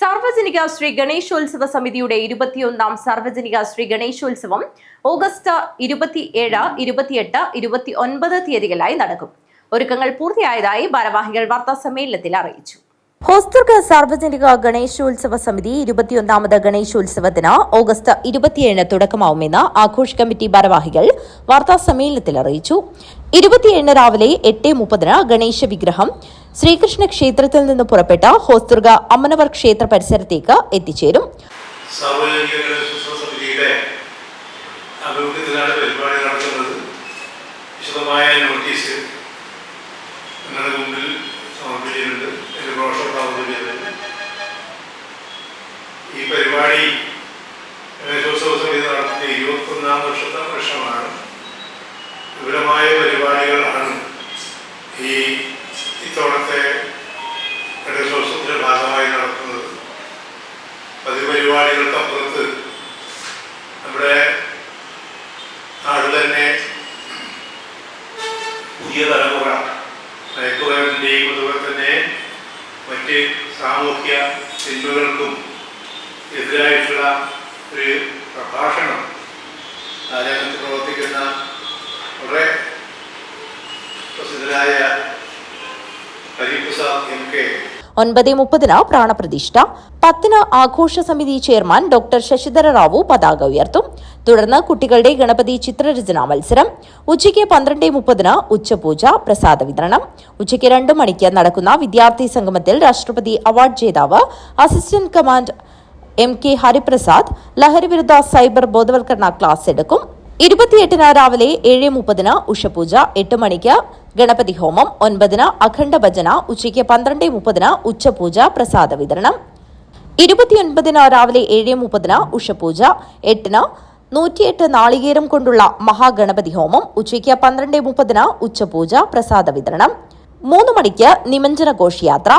സാർവജനിക ശ്രീ ഗണേശോത്സവ സമിതിയുടെ ഇരുപത്തിയൊന്നാം സാർവജനിക ശ്രീ ഗണേശോത്സവം ഓഗസ്റ്റ് ഇരുപത്തി ഏഴ് ഇരുപത്തിയെട്ട് ഇരുപത്തി ഒൻപത് തീയതികളായി നടക്കും. ഒരുക്കങ്ങൾ പൂർത്തിയായതായി ഭാരവാഹികൾ വാർത്താ സമ്മേളനത്തിൽ അറിയിച്ചു. ഹോസ്ദുർഗ് സാർവജനിക ഗണേശോത്സവ സമിതി ഇരുപത്തിയൊന്നാമത് ഗണേശോത്സവത്തിന് ഓഗസ്റ്റ് ഇരുപത്തിയേഴിന് തുടക്കമാവുമെന്ന് ആഘോഷ കമ്മിറ്റി ഭാരവാഹികൾ വാർത്താ സമ്മേളനത്തിൽ അറിയിച്ചു. ഇരുപത്തിയേഴിന് രാവിലെ എട്ട് മുപ്പതിന് ഗണേശ വിഗ്രഹം ശ്രീകൃഷ്ണ ക്ഷേത്രത്തിൽ നിന്ന് പുറപ്പെട്ട ഹോസ്ദുർഗ അമ്മനവർ ക്ഷേത്ര പരിസരത്തേക്ക് എത്തിച്ചേരും. ഈ പരിപാടി ഗണേശോത്സവ സമിതി നടത്തുന്ന ഇരുപത്തൊന്നാം വർഷത്തെ വർഷമാണ്. വിപുലമായ പരിപാടികളാണ് ഈ പതിപരിപാടികൾക്കപ്പുറത്ത് നമ്മുടെ നാട് തന്നെ പുതിയ തലമുറ മയക്കുമരുന്നിന്റെയും അതുപോലെ തന്നെ മറ്റ് സാമൂഹ്യ തിന്മകൾക്കും എതിരായിട്ടുള്ള ഒരു പ്രഭാഷണം. കാലത്ത് പ്രവർത്തിക്കുന്ന വളരെ പ്രസിദ്ധരായ ഹരിപ്രസാദ് എം കെ ഒൻപത് മുപ്പതിന് പ്രാണപ്രതിഷ്ഠ. പത്തിന് ആഘോഷ സമിതി ചെയർമാൻ ഡോക്ടർ ശശിധര റാവു പതാക ഉയർത്തും. തുടർന്ന് കുട്ടികളുടെ ഗണപതി ചിത്രരചനാ മത്സരം. ഉച്ചയ്ക്ക് പന്ത്രണ്ട് മുപ്പതിന് ഉച്ചപൂജ പ്രസാദ വിതരണം. ഉച്ചയ്ക്ക് രണ്ട് മണിക്ക് നടക്കുന്ന വിദ്യാർത്ഥി സംഗമത്തിൽ രാഷ്ട്രപതി അവാർഡ് ജേതാവ് assistant command M K Hariprasad ലഹരിവിരുദ്ധ സൈബർ ബോധവൽക്കരണ ക്ലാസ് എടുക്കും. ഇരുപത്തിയെട്ടിന് രാവിലെ ഏഴ് മുപ്പതിന് ഉഷപൂജ എട്ട് മണിക്ക് ഗണപതി ഹോമം ഒൻപതിന് അഖണ്ഡ ഭജന ഉച്ചയ്ക്ക് പന്ത്രണ്ട് മുപ്പതിന് ഉച്ചപൂജ പ്രസാദ വിതരണം. ഇരുപത്തിയൊൻപതിന് രാവിലെ ഏഴ് മുപ്പതിന് ഉഷപൂജ എട്ടിന് നൂറ്റിയെട്ട് നാളികേരം കൊണ്ടുള്ള മഹാഗണപതി ഹോമം ഉച്ചയ്ക്ക് പന്ത്രണ്ട് മുപ്പതിന് ഉച്ചപൂജ പ്രസാദ വിതരണം. മൂന്ന് മണിക്ക് നിമഞ്ജന ഘോഷയാത്ര.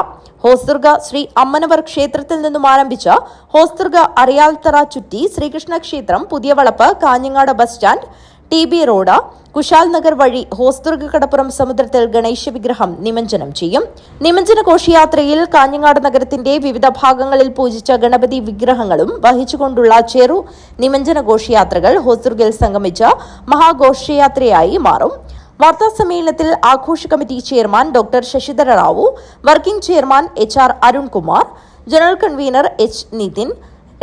ഹോസ്ദുർഗ ശ്രീ അമ്മനവർ ക്ഷേത്രത്തിൽ നിന്നും ആരംഭിച്ച് ഹോസ്ദുർഗ അറിയാൽത്തറ ചുറ്റി ശ്രീകൃഷ്ണ ക്ഷേത്രം പുതിയ വളപ്പ് Kanhangad bus stand T B road Kushal Nagar വഴി ഹോസ്ദുർഗ കടപ്പുറം സമുദ്രത്തിൽ ഗണേശ വിഗ്രഹം നിമഞ്ജനം ചെയ്യും. നിമഞ്ജന ഘോഷയാത്രയിൽ കാഞ്ഞങ്ങാട് നഗരത്തിന്റെ വിവിധ ഭാഗങ്ങളിൽ പൂജിച്ച ഗണപതി വിഗ്രഹങ്ങളും വഹിച്ചുകൊണ്ടുള്ള ചെറു നിമഞ്ജന ഘോഷയാത്രകൾ ഹോസ്ദുർഗിൽ സംഗമിച്ച മഹാഘോഷയാത്രയായി മാറും. വാർത്താ സമ്മേളനത്തിൽ ആഘോഷ committee chairman doctor Sasidhara Rao working chairman H R Arunkumar general convener H Nithin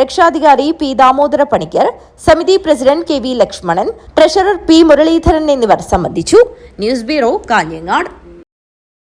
രക്ഷാധികാരി പി ദാമോദര പണിക്കർ സമിതി president K V Lakshmanan treasurer P Muraleedharan എന്നിവർ സംബന്ധിച്ചു. News bureau Kanhangad.